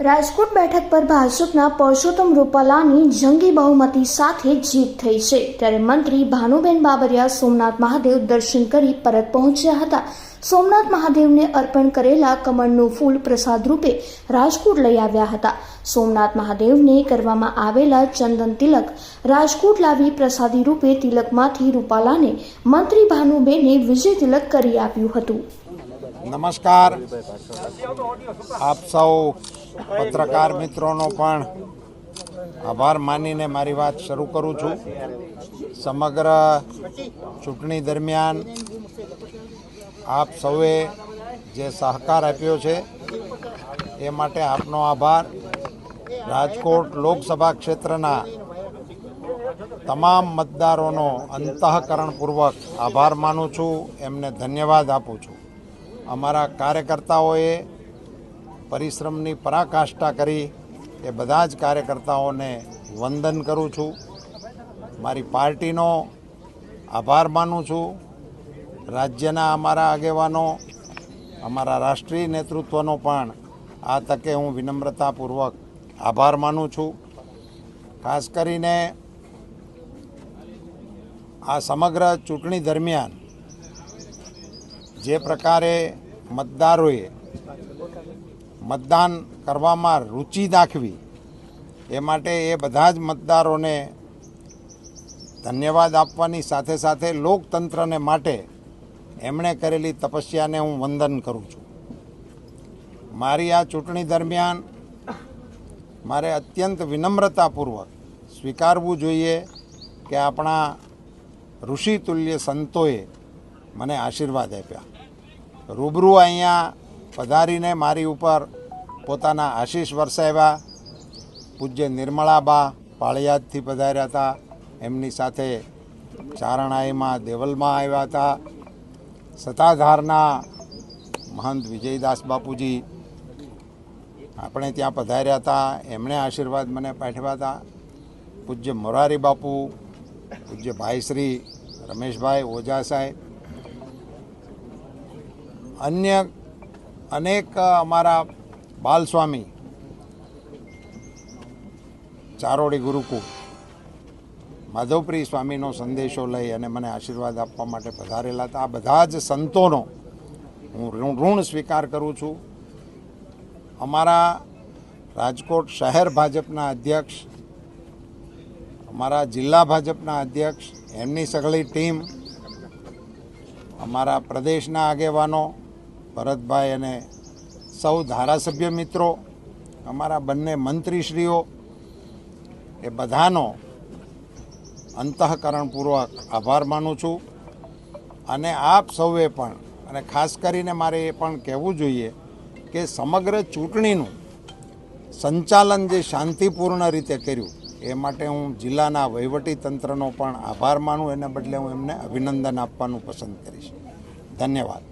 રાજકોટ બેઠક પર ભાજપના પરસોત્તમ રૂપાલાની જંગી બહુમતી સાથે જીત થઈ છે. ત્યારે મંત્રી ભાનુબેન બાબરિયા સોમનાથ મહાદેવ દર્શન કરી પરત પહોંચ્યા હતા. સોમનાથ મહાદેવને અર્પણ કરેલા કમળનું ફૂલ પ્રસાદ રૂપે રાજકોટ લઈ આવ્યા હતા. સોમનાથ મહાદેવને કરવામાં આવેલા ચંદન તિલક, રાજકોટ લાવી પ્રસાદી રૂપે તિલકમાંથી રૂપાલાને મંત્રી ભાનુબેને વિજય તિલક કરી આપ્યું હતું. નમસ્કાર. આપ સૌ પત્રકાર મિત્રોનો પણ આભાર માનીને મારી વાત શરૂ કરું છું. સમગ્ર ચૂંટણી દરમિયાન આપ સૌએ જે સહકાર આપ્યો છે, એ માટે આપનો આભાર. રાજકોટ લોકસભા ક્ષેત્રના તમામ મતદારોનો અંતઃકરણપૂર્વક આભાર માનું છું. એમને ધન્યવાદ આપું છું. અમારા કાર્યકર્તાઓએ પરિશ્રમની પરાકાષ્ઠા કરી એ બધા જ કાર્યકર્તાઓને વંદન કરું છું. મારી પાર્ટીનો આભાર માનું છું. રાજ્યના અમારા આગેવાનો, અમારા રાષ્ટ્રીય નેતૃત્વનો પણ આ તકે હું વિનમ્રતાપૂર્વક આભાર માનું છું. ખાસ કરીને આ સમગ્ર ચૂંટણી દરમિયાન જે પ્રકારે મતદારોએ મતદાન કરવામાં રુચિ દાખવી, એ માટે એ બધા જ મતદારોને ધન્યવાદ આપવાની સાથે સાથે લોકતંત્રને માટે એમણે કરેલી તપસ્યાને હું વંદન કરું છું. મારી આ ચૂંટણી દરમિયાન મારે અત્યંત વિનમ્રતાપૂર્વક સ્વીકારવું જોઈએ કે આપણા ઋષિતુલ્ય સંતોએ મને આશીર્વાદ આપ્યા. રૂબરૂ અહીંયા પધારીને મારી ઉપર પોતાના આશીષ વરસાવ્યા. પૂજ્ય નિર્મળાબા પાળિયાદથી પધાર્યા હતા. એમની સાથે ચારણાઈમાં દેવલમાં આવ્યા હતા. સતાધારના મહંત વિજયદાસ બાપુજી આપણે ત્યાં પધાર્યા હતા. એમણે આશીર્વાદ મને પાઠવ્યા હતા. પૂજ્ય મોરારી બાપુ, પૂજ્ય ભાઈશ્રી રમેશભાઈ ઓઝા સાહેબ, અન્ય અનેક અમારા બાલસ્વામી, ચારોડી ગુરુકુળ, માધવપ્રિય સ્વામીનો સંદેશો લઈ અને મને આશીર્વાદ આપવા માટે પધારેલા હતા. આ બધા જ સંતોનો હું ઋણ સ્વીકાર કરું છું. અમારા રાજકોટ શહેર ભાજપના અધ્યક્ષ, અમારા જિલ્લા ભાજપના અધ્યક્ષ, એમની સઘળી ટીમ, અમારા પ્રદેશના આગેવાનો ભરતભાઈ અને સૌ ધારાસભ્ય મિત્રો, અમારા બંને મંત્રીશ્રીઓ, એ બધાનો અંતઃકરણપૂર્વક આભાર માનું છું. અને આપ સૌએ પણ, અને ખાસ કરીને મારે એ પણ કહેવું જોઈએ કે સમગ્ર ચૂંટણીનું સંચાલન જે શાંતિપૂર્ણ રીતે કર્યું, એ માટે હું જિલ્લાના તંત્રનો પણ આભાર માનું, એના બદલે હું એમને અભિનંદન આપવાનું પસંદ કરીશ. ધન્યવાદ.